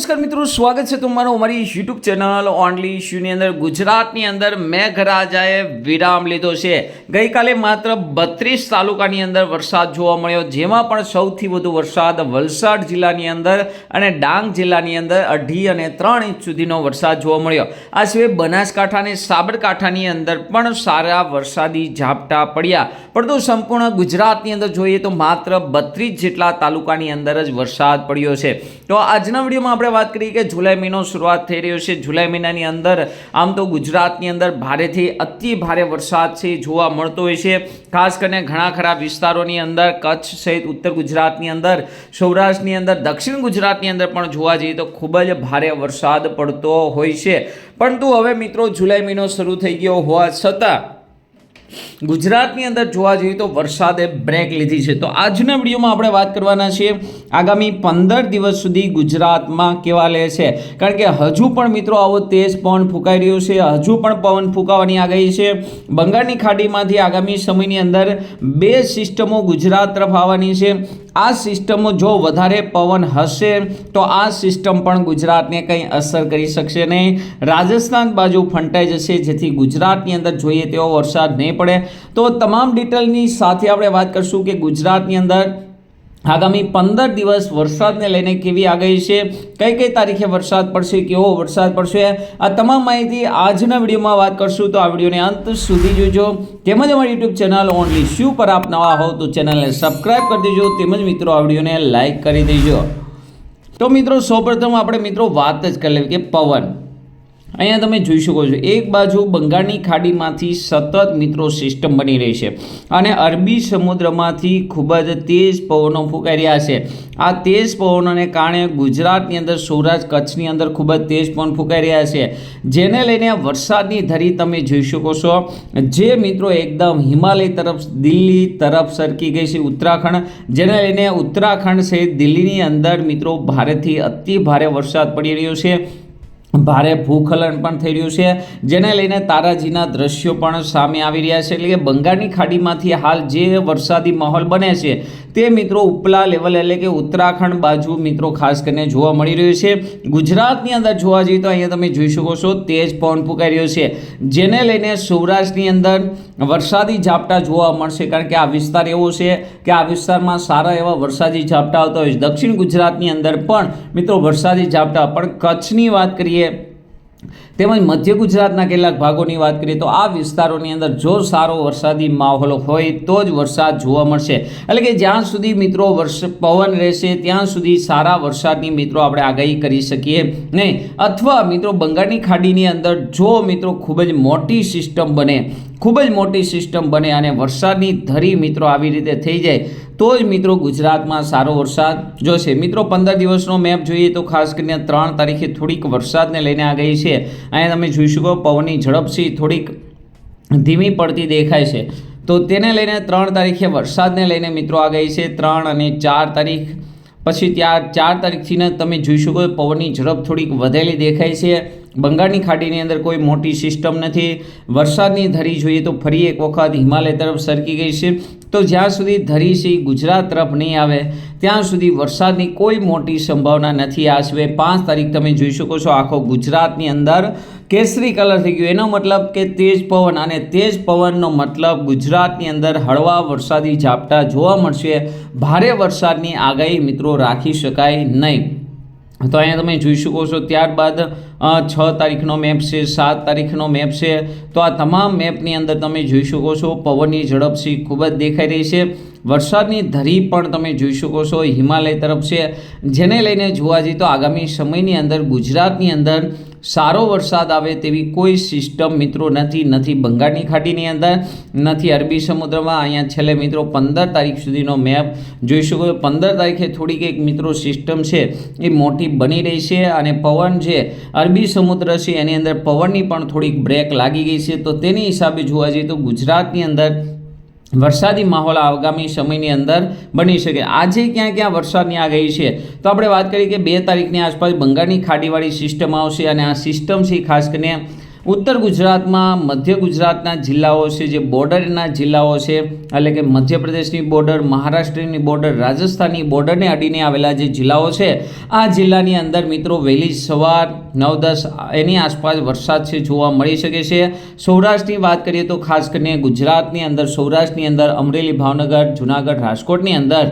નમસ્કાર મિત્રો, સ્વાગત છે તમારું અમારી યુટ્યુબ ચેનલ ઓનલી ઇશ્યુની અંદર. ગુજરાતની અંદર મેઘરાજાએ વિરામ લીધો છે. ગઈકાલે માત્ર બત્રીસ તાલુકાની અંદર વરસાદ જોવા મળ્યો. જેમાં પણ સૌથી વધુ વરસાદ વલસાડ જિલ્લાની અંદર અને ડાંગ જિલ્લાની અંદર અઢી અને ત્રણ ઇંચ સુધીનો વરસાદ જોવા મળ્યો. આ સિવાય બનાસકાંઠા અને સાબરકાંઠાની અંદર પણ સારા વરસાદી ઝાપટા પડ્યા. પરંતુ સંપૂર્ણ ગુજરાતની અંદર જોઈએ તો માત્ર બત્રીસ જેટલા તાલુકાની અંદર જ વરસાદ પડ્યો છે. તો આજના વિડીયોમાં આપણે વાત કરીએ કે જુલાઈ મહિનો શરૂઆત થઈ રહ્યો છે. જુલાઈ મહિનાની અંદર આમ તો ગુજરાતની અંદર ભારેથી અતિ ભારે વરસાદ છે, જોવા મળતો હોય છે. ખાસ કરીને ઘણા ખરા વિસ્તારોની અંદર, કચ્છ સહિત ઉત્તર ગુજરાતની અંદર, સૌરાષ્ટ્રની અંદર, દક્ષિણ ગુજરાતની અંદર પણ જોવા જઈએ તો ખૂબ જ ભારે વરસાદ પડતો હોય છે. પરંતુ હવે મિત્રો જુલાઈ મહિનો શરૂ થઈ ગયો હોવા છતાં ગુજરાતની અંદર જોવા જઈએ તો વરસાદે બ્રેક લીધી છે. તો આજના વિડીયોમાં આપણે વાત કરવાના છીએ આગામી પંદર દિવસ સુધી ગુજરાતમાં કેવા લે છે? કારણ કે હજુ પણ મિત્રો આવો તેજ પવન ફૂંકાઈ રહ્યો છે. હજુ પણ પવન ફૂંકાવાની આગાહી છે. બંગાળની ખાડીમાંથી આગામી સમયની અંદર બે સિસ્ટમો ગુજરાત તરફ આવવાની છે. આ સિસ્ટમો જો વધારે પવન હશે તો આ સિસ્ટમ પણ ગુજરાતને કંઈ અસર કરી શકશે નહીં. રાજસ્થાન બાજુ ફંટાઈ જશે, જેથી ગુજરાતની અંદર જોઈએ તેવો વરસાદ નહીં પડે. તો તમામ ડિટેલની સાથે આપણે વાત કરશું કે ગુજરાતની અંદર આગામી પંદર દિવસ વરસાદને લઈને કેવી આગાહી છે, કઈ કઈ તારીખે વરસાદ પડશે, કેવો વરસાદ પડશે, આ તમામ માહિતી આજના વિડીયોમાં વાત કરશું. તો આ વિડીયોને અંત સુધી જોજો. તેમજ અમારી યુટ્યુબ ચેનલ ઓનલી શું પર આપ નવા હો તો ચેનલને સબસ્ક્રાઇબ કરી દેજો. તેમજ મિત્રો, આ વિડીયોને લાઇક કરી દેજો. તો મિત્રો, સૌપ્રથમ આપણે મિત્રો વાત જ કરી લેવી કે પવન. અહીંયા તમે જોઈ શકો છો, એક બાજુ બંગાળની ખાડીમાંથી સતત મિત્રો સિસ્ટમ બની રહી છે અને અરબી સમુદ્રમાંથી ખૂબ જ તેજ પવનો ફૂંકાઈ રહ્યા છે. આ તેજ પવનોને કારણે ગુજરાતની અંદર સૌરાષ્ટ્ર કચ્છની અંદર ખૂબ જ તેજ પવન ફૂંકાઈ રહ્યા છે. જેને લઈને વરસાદની ધરી તમે જોઈ શકો છો, જે મિત્રો એકદમ હિમાલય તરફ, દિલ્હી તરફ સરકી ગઈ છે ઉત્તરાખંડ. જેને લઈને ઉત્તરાખંડ સહિત દિલ્હીની અંદર મિત્રો ભારેથી અતિ ભારે વરસાદ પડી રહ્યો છે. ભારે ભૂખલન પણ થઈ રહ્યું છે, જેને લઈને તારાજીના દ્રશ્યો પણ સામે આવી રહ્યા છે. એટલે કે બંગાળની ખાડીમાંથી હાલ જે વરસાદી માહોલ બને છે, તે મિત્રો ઉપલા લેવલ એટલે કે ઉત્તરાખંડ બાજુ મિત્રો ખાસ કરીને જોવા મળી રહ્યું છે. ગુજરાતની અંદર જોવા જઈએ તો અહીંયા તમે જોઈ શકો છો, તેજ પવન ફૂંકાઈ રહ્યો છે, જેને લઈને સૌરાષ્ટ્રની અંદર વરસાદી ઝાપટા જોવા મળશે. કારણ કે આ વિસ્તાર એવો છે કે આ વિસ્તારમાં સારા એવા વરસાદી ઝાપટા આવતા હોય છે. દક્ષિણ ગુજરાતની અંદર પણ મિત્રો વરસાદી ઝાપટા, પણ કચ્છની વાત કરીએ તેમજ મધ્ય ગુજરાતના કેટલાક ભાગોની વાત કરીએ તો આ વિસ્તારોની અંદર જો સારો વરસાદી માહોલ હોય તો જ વરસાદ જોવા મળશે. એટલે કે જ્યાં સુધી મિત્રો વર્ષ પવન રહેશે, ત્યાં સુધી સારા વરસાદની મિત્રો આપણે આગાહી કરી શકીએ. નહીં, અથવા મિત્રો બંગાળની ખાડીની અંદર જો મિત્રો ખૂબ જ મોટી સિસ્ટમ બને, ખૂબ જ મોટી સિસ્ટમ બને અને વરસાદની ધરી મિત્રો આવી રીતે થઈ જાય તો જ મિત્રો ગુજરાતમાં સારો વરસાદ જોશે. મિત્રો, પંદર દિવસનો મેપ જોઈએ તો ખાસ કરીને ત્રણ તારીખે થોડીક વરસાદને લઈને આ ગઈ છે. અહીંયા તમે જોઈ શકો પવનની ઝડપથી થોડીક ધીમી પડતી દેખાય છે. તો તેને લઈને ત્રણ તારીખે વરસાદને લઈને મિત્રો આ ગઈ છે. ત્રણ અને ચાર તારીખ પછી ત્યાં ચાર તારીખથીને તમે જોઈ શકો પવનની ઝડપ થોડીક વધેલી દેખાય છે. બંગાળની ખાડીની અંદર કોઈ મોટી સિસ્ટમ નથી. વરસાદની ધરી જોઈએ તો ફરી એક વખત હિમાલય તરફ સરકી ગઈ છે. તો જ્યાં સુધી ધરી છે ગુજરાત તરફ નહીં આવે, ત્યાં સુધી વરસાદની કોઈ મોટી સંભાવના નથી. આ સિવાય પાંચ તારીખ તમે જોઈ શકો છો, આખો ગુજરાતની અંદર કેસરી કલર થઈ ગયો. એનો મતલબ કે તેજ પવન અને તેજ પવનનો મતલબ ગુજરાતની અંદર હળવા વરસાદી ઝાપટા જોવા મળશે. ભારે વરસાદની આગાહી મિત્રો રાખી શકાય નહીં. તો અહીંયા તમે જોઈ શકો છો, ત્યારબાદ છ તારીખનો મેપ છે, સાત તારીખનો મેપ છે. તો આ તમામ મેપની અંદર તમે જોઈ શકો છો, પવનની ઝડપ છે, ખૂબ જ દેખાઈ રહી છે. વરસાદની ધરી પણ તમે જોઈ શકો છો, હિમાલય તરફ છે. જેને લઈને જોવા જઈએ તો આગામી સમયની અંદર ગુજરાતની અંદર સારો વરસાદ આવે તેવી કોઈ સિસ્ટમ મિત્રો નથી. નથી બંગાળની ખાડીની અંદર, નથી અરબી સમુદ્રમાં. અહીંયા છેલ્લે મિત્રો પંદર તારીખ સુધીનો મેપ જોઈ શકો પંદર તારીખે થોડીક એક મિત્રો સિસ્ટમ છે એ મોટી બની રહી છે અને પવન છે અરબી સમુદ્ર છે એની અંદર પવનની પણ થોડીક બ્રેક લાગી ગઈ છે. તો તેની હિસાબે જોવા જઈએ તો ગુજરાતની અંદર વરસાદી માહોલ આગામી સમયની અંદર બની શકે. આજે ક્યાં ક્યાં વરસાદની આગાહી છે? તો આપણે વાત કરીએ કે બે તારીખની આસપાસ બંગાળની ખાડીવાળી સિસ્ટમ આવશે અને આ સિસ્ટમ છે ખાસ કરીને ઉત્તર ગુજરાતમાં મધ્ય ગુજરાતના જિલ્લાઓ છે, જે બોર્ડરના જિલ્લાઓ છે, એટલે કે મધ્યપ્રદેશની બોર્ડર મહારાષ્ટ્રની બોર્ડર રાજસ્થાનની બોર્ડરને અડીને આવેલા જે જિલ્લાઓ છે, આ જિલ્લાની અંદર મિત્રો વહેલી સવાર નવ દસ એની આસપાસ વરસાદ છે, જોવા મળી શકે છે. સૌરાષ્ટ્રની વાત કરીએ તો ખાસ કરીને ગુજરાતની અંદર, સૌરાષ્ટ્રની અંદર અમરેલી, ભાવનગર, જુનાગઢ, રાજકોટની અંદર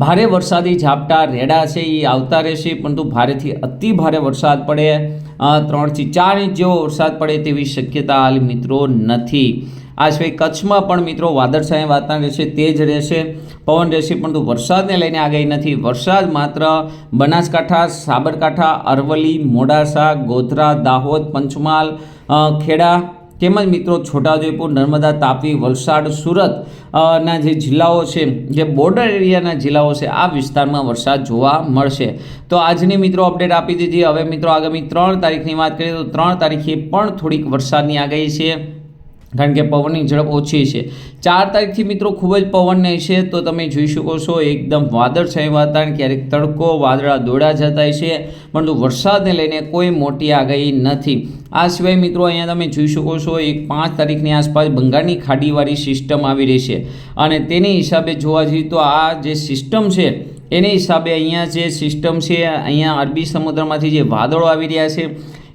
ભારે વરસાદી ઝાપટા રેડા છે એ આવતા રહેશે, પરંતુ ભારેથી અતિ ભારે વરસાદ પડે. ત્રણથી ચાર ઇંચ જેવો વરસાદ પડે તેવી શક્યતા હાલ મિત્રો નથી. આ સિવાય કચ્છમાં પણ મિત્રો વાદળછાયા વાતાવરણ રહેશે, તેજ રહેશે, પવન રહેશે, પરંતુ વરસાદને લઈને આગાહી નથી. વરસાદ માત્ર બનાસકાંઠા, સાબરકાંઠા, અરવલ્લી, મોડાસા, ગોધરા, દાહોદ, પંચમહાલ ખેડા તેમજ મિત્રો છોટાઉદેપુર, નર્મદા, તાપી, વલસાડ, સુરત ના જે જિલ્લાઓ છે, જે બોર્ડર એરિયાના જિલ્લાઓ છે, આ વિસ્તારમાં વરસાદ જોવા મળશે. તો આજની મિત્રો અપડેટ આપી દીધી. હવે મિત્રો આગામી ત્રણ તારીખની વાત કરીએ તો ત્રણ તારીખે પણ થોડીક વરસાદની આગાહી છે. કારણ કે પવનની ઝડપ ઓછી છે. ચાર તારીખથી મિત્રો ખૂબ જ પવન છે તો તમે જોઈ શકો છો એકદમ વાદળછાયું વાતાવરણ, ક્યારેક તડકો, વાદળા દોડા જતા છે, પરંતુ વરસાદને લઈને કોઈ મોટી આગાહી નથી. આ સિવાય મિત્રો અહીંયા તમે જોઈ શકો છો એક પાંચ તારીખની આસપાસ બંગાળની ખાડીવાળી સિસ્ટમ આવી રહી છે. અને તેની હિસાબે જોવા જઈએ તો આ જે સિસ્ટમ છે, એની હિસાબે અહીંયા જે સિસ્ટમ છે, અહીંયા અરબી સમુદ્રમાંથી જે વાદળો આવી રહ્યા છે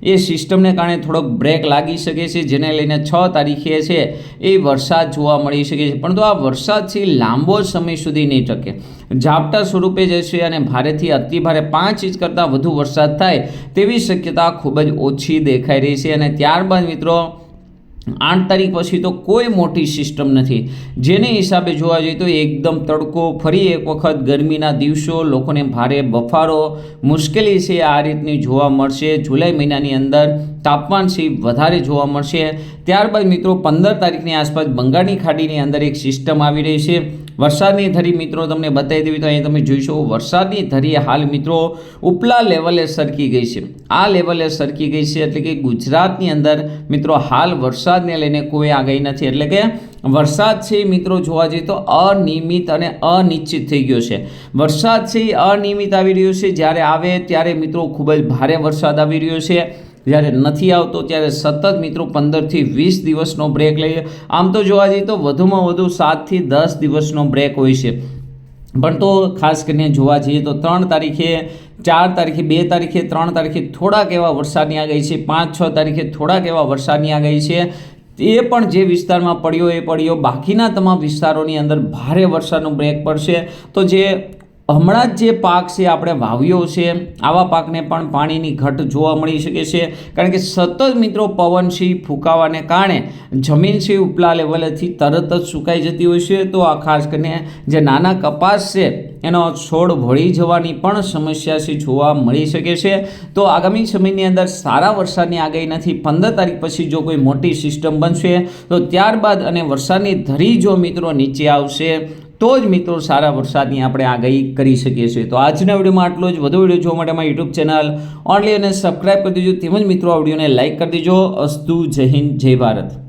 એ સિસ્ટમને કારણે થોડોક બ્રેક લાગી શકે છે, જેને લઈને છ તારીખે છે એ વરસાદ જોવા મળી શકે છે. પરંતુ આ વરસાદ છે લાંબો સમય સુધી નહીં ટકે. ઝાપટા સ્વરૂપે જશે અને ભારેથી અતિ ભારે પાંચ ઇંચ કરતાં વધુ વરસાદ થાય તેવી શક્યતા ખૂબ જ ઓછી દેખાઈ રહી છે. અને ત્યારબાદ મિત્રો આઠ તારીખ પછી તો કોઈ મોટી સિસ્ટમ નથી. જેને હિસાબે જોવા જઈએ તો એકદમ તડકો, ફરી એક વખત ગરમીના દિવસો, લોકોને ભારે બફારો. મુશ્કેલી છે આ રીતની જોવા મળશે. જુલાઈ મહિનાની અંદર તાપમાન છે વધારે જોવા મળશે. ત્યારબાદ મિત્રો પંદર તારીખની આસપાસ બંગાળની ખાડીની અંદર એક સિસ્ટમ આવી રહી છે. વરસાદની ધરી મિત્રો તમને બતાવી દેવી તો અહીં તમે જોઈશો વરસાદની ધરી હાલ મિત્રો ઉપલા લેવલે સરકી ગઈ છે. આ લેવલે સરકી ગઈ છે એટલે કે ગુજરાતની અંદર મિત્રો હાલ વરસાદને લઈને કોઈ આગાહી નથી. એટલે કે વરસાદ છે મિત્રો જોવા જઈએ તો અનિયમિત અને અનિશ્ચિત થઈ ગયો છે. વરસાદ છે એ અનિયમિત આવી રહ્યો છે. જ્યારે આવે ત્યારે મિત્રો ખૂબ જ ભારે વરસાદ આવી રહ્યો છે. જ્યારે નથી આવતો ત્યારે સતત મિત્રો પંદરથી વીસ દિવસનો બ્રેક લઈએ આમ તો જોવા જઈએ તો વધુમાં વધુ સાતથી દસ દિવસનો બ્રેક હોય છે. પણ તો ખાસ કરીને જોવા જઈએ તો ત્રણ તારીખે ચાર તારીખે, બે તારીખે, ત્રણ તારીખે થોડાક એવા વરસાદની આગાહી છે. પાંચ, છ તારીખે થોડાક એવા વરસાદની આગાહી છે. એ પણ જે વિસ્તારમાં પડ્યો એ પડ્યો. બાકીના તમામ વિસ્તારોની અંદર ભારે વરસાદનો બ્રેક પડશે. તો જે હમણાં જ જે પાક છે, આપણે વાવ્યો છે, આવા પાકને પણ પાણીની ઘટ જોવા મળી શકે છે. કારણ કે સતત મિત્રો પવન ફૂંકાવાને કારણે જમીન છે ઉપલા લેવલેથી તરત જ સુકાઈ જતી હોય છે. તો આ ખાસ કરીને જે નાના કપાસ છે, એનો છોડ વળી જવાની પણ સમસ્યા છે, જોવા મળી શકે છે. તો આગામી સમયની અંદર સારા વરસાદની આગાહી નથી. પંદર તારીખ પછી જો કોઈ મોટી સિસ્ટમ બનશે, તો ત્યારબાદ અને વરસાદની ધરી જો મિત્રો નીચે આવશે તો જ મિત્રો સારા વરસાદની આપણે આગાહી કરી શકીએ છીએ. તો આજના વિડીયોમાં આટલો જ. વધુ વીડિયો જોવા માટે મારી યુટ્યુબ ચેનલ ઓનલી અને સબસ્ક્રાઈબ કરી દેજો. તેમજ મિત્રો આ વિડીયોને લાઇક કરી દેજો. અસ્તુ જય હિન્દ, જય ભારત.